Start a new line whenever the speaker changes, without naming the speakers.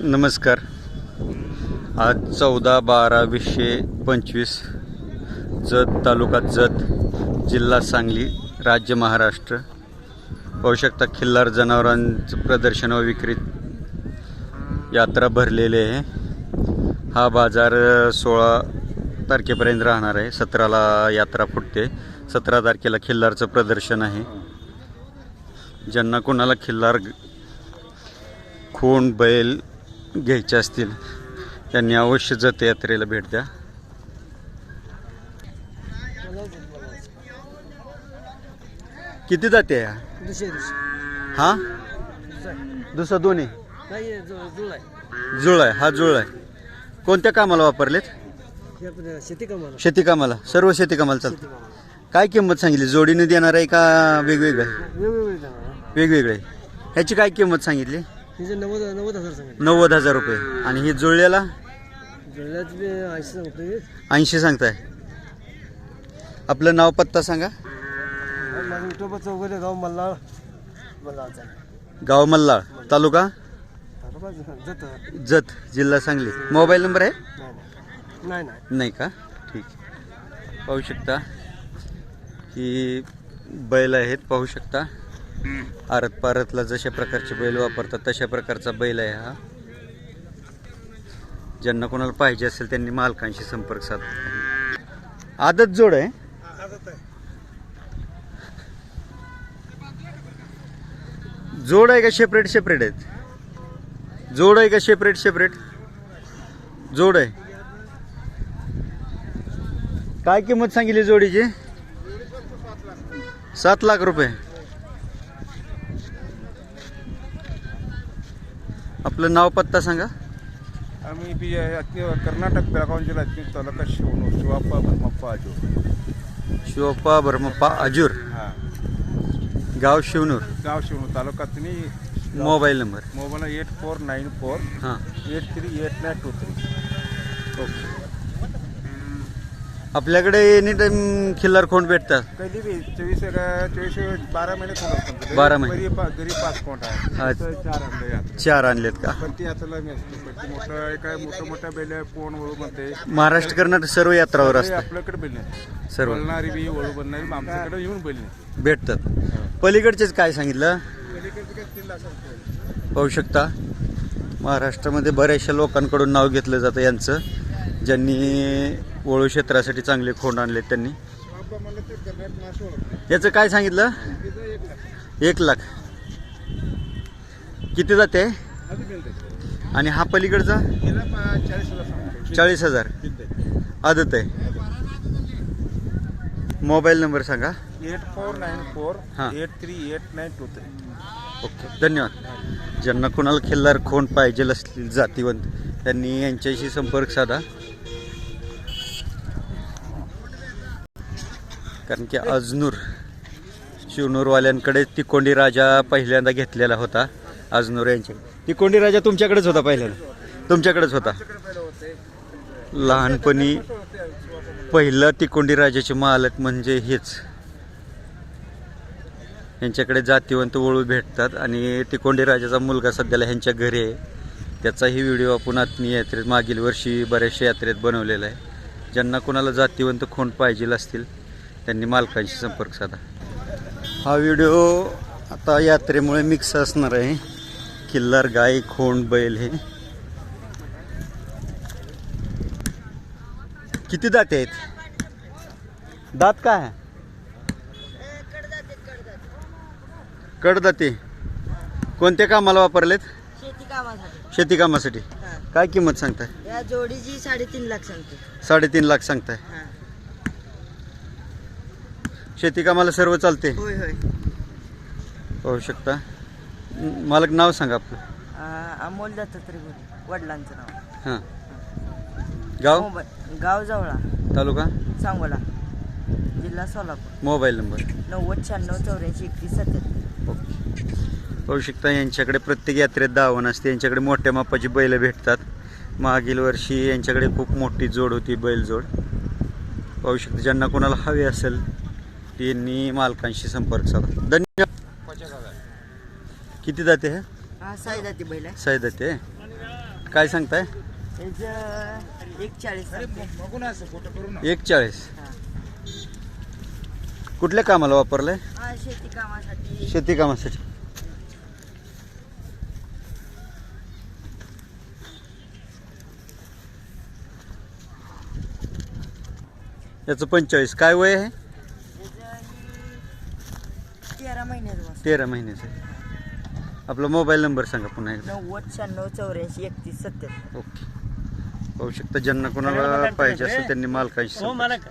नमस्कार. आज चौदा बारा वीसशे पंचवीस जत तालुका जत जिल्हा सांगली राज्य महाराष्ट्र. पाहू शकता खिल्लार जनावरांचं प्रदर्शन व विक्री यात्रा भरलेली आहे. हा बाजार सोळा तारखेपर्यंत राहणार आहे. सतराला यात्रा फुटते. सतरा तारखेला खिल्लारचं प्रदर्शन आहे. ज्यांना कोणाला खिल्लार खूण बैल घ्यायचे असतील. त्यांनी अवश्य जत यात्रेला भेट द्या. किती जाते या?
दुसऱ्या दिवशी.
हा? दुसरा. दोन्ही?
नाही जु- जुळ आहे.
जुळ आहे हा जुळ आहे. कोणत्या कामाला वापरलेत?
हे आपलं शेती कामाला.
शेती कामाला सर्व शेती कामाला चालतं. काय किंमत सांगितली? जोडीने देणार आहे का वेगवेगळं? आहे
वेगवेगळे
वेगवेगळे. ह्याची काय किंमत सांगितली?
नव्वद नव्वद हजार सांगितले
नव्वद हजार रुपये. आणि ही जुळल्याला
ऐंशी सांगतोय
ऐंशी सांगताय. आपलं नाव पत्ता सांगा.
आणि माझं विठोबा चौगले गाव मल्हारचा
गाव मल्लाळ तालुका?
जात.
जिल्हा सांगली. मोबाईल नंबर आहे?
नाही नाही.
का? ठीक. पाहू शकता. की बैल आहेत पाहू शकता. आरत पारतला जशा प्रकारचे बैल वापरतात तशा प्रकारचा बैल आहे हा. ज्यांना कोणाला पाहिजे असेल त्यांनी मालकांशी संपर्क साधला. आदत जोड आहे. जोड आहे का सेपरेट सेपरेट आहेत? जोड आहे का सेपरेट सेपरेट जोड आहे. काय किंमत सांगितली जोडीची? सात लाख रुपये. आपलं नाव पत्ता सांगा.
आम्ही बी कर्नाटक बेळगाव जिल्हा तालुका शिवणूर शिवाप्पा भरमप्पा आजो
शिवप्पा बर्मप्पा अजूर
हा.
गाव शिवनूर.
गाव शिवणूर तालुका तुम्ही
mobile number.
Mobile eight four nine four
हां.
Eight three eight nine two three.
Okay. आपल्याकडे एनी टाइम खिल्लार खोंड भेटतात.
कधी बी चोवीस चोवीस बारा महिने कोण
बारा महिने.
घरी पा- घरी पाच कोण आहे
अच्छा.
तर चार आणले यात
चार आणलेत का?
पण ती यात्रा मी असते. पण ती मोठं मोठं मोठं बैल कोण वळू
महाराष्ट्र कर्नाटक सर्व यात्रावर
ते
असतात
आपल्याकडे बैल नाही
सर्व.
बोलणारी बी वळू बनणारी आमच्याकडे येऊन बैल नाही
भेटतात. पलीकडचेच काय सांगितलं. पाहू शकता. महाराष्ट्रामध्ये बऱ्याचशा लोकांकडून नाव घेतलं जातं यांचं. ज्यांनी वळू क्षेत्रासाठी चांगले खोंड आणले त्यांनी. याचं काय सांगितलं?
एक लाख.
किती जाते. आणि हा पलीकडचा?
चाळीस हजार.
आदत आहे. मोबाईल नंबर सांगा.
एट फोर नाईन फोर
हां.
Eight three eight nine two three.
Okay धन्यवाद. ज्यांना कोणाला खिल्लार खोंड पाहिजे असतील जातीवंत त्यांनी यांच्याशी संपर्क साधा. कारण की अजनूर शिवनूरवाल्यांकडे तिकोंडी राजा पहिल्यांदा घेतलेला होता अजनूर यांच्या. तिकोंडी राजा तुमच्याकडेच होता पहिल्यांदा? तुमच्याकडेच होता. लहानपणी पहिलं तिकोंडी राजाचे मालक म्हणजे हेच. यांच्याकडे जातीवंत वळू भेटतात आणि तिकोंडी राजाचा मुलगा सध्याला ह्यांच्या घरी आहे. त्याचाही व्हिडिओ आपण आत्मीय यात्रेत मागील वर्षी बऱ्याचशा यात्रेत बनवलेला आहे. ज्यांना कोणाला जातीवंत खोंड पाहिजे असतील त्यांनी मालकांशी संपर्क साधा. हा व्हिडिओ आता यात्रेमुळे मिक्स असणार आहे. किल्लार गाय खोंड बैल हे. किती दाते आहेत? दात काय? आहे कडदाते. कोणत्या कामाला वापरलेत?
शेती कामासाठी.
शेती कामासाठी.
हा.
काय किंमत सांगताय?
या जोडीची साडेतीन लाख सांगते
साडेतीन लाख सांगताय.
हा.
शेती कामाला सर्व चालते.
होय होय.
पाहू शकता. म- मालक नाव सांगा आपलं.
आ, अमोल दत्तात्रय गुरु वडिलांचं नाव.
हां. गाव?
मोबाईल गाव जवळा.
तालुका?
सांगोला. जिल्हा सोलापूर.
Mobile number.
नव्वद शहाण्णव चौऱ्याऐंशी एकतीस सत्याहत्तर.
ओके. पाहू शकता यांच्याकडे प्रत्येक यात्रेत दावण असते. यांच्याकडे मोठ्या मापाची बैल भेटतात. मागील वर्षी यांच्याकडे खूप मोठी जोड होती बैल जोड पाहू शकता ज्यांना कोणाला हवे असेल त्यांनी मालकांशी संपर्क साधा धन्यवाद. किती जाते हे?
साई जाती बैल आहे.
साई जाते काय सांगताय?
त्याचं एक चाळीस
एक कुठल्या कामाला वापरलंय?
शेती कामासाठी.
शेती कामासाठी. याचं पंचेचाळीस. काय वय आहे
त्याचं ही तेरा महिन्याचं बस
तेरा महिन्याचं आपला मोबाईल नंबर सांगा पुन्हा एकदा.
नव्वद शहाण्णव चौऱ्याऐंशी एकतीस सत्तर.
ओके. पाहू शकता ज्यांना कोणाला पाहिजे असेल त्यांनी मालकाशी संपर्क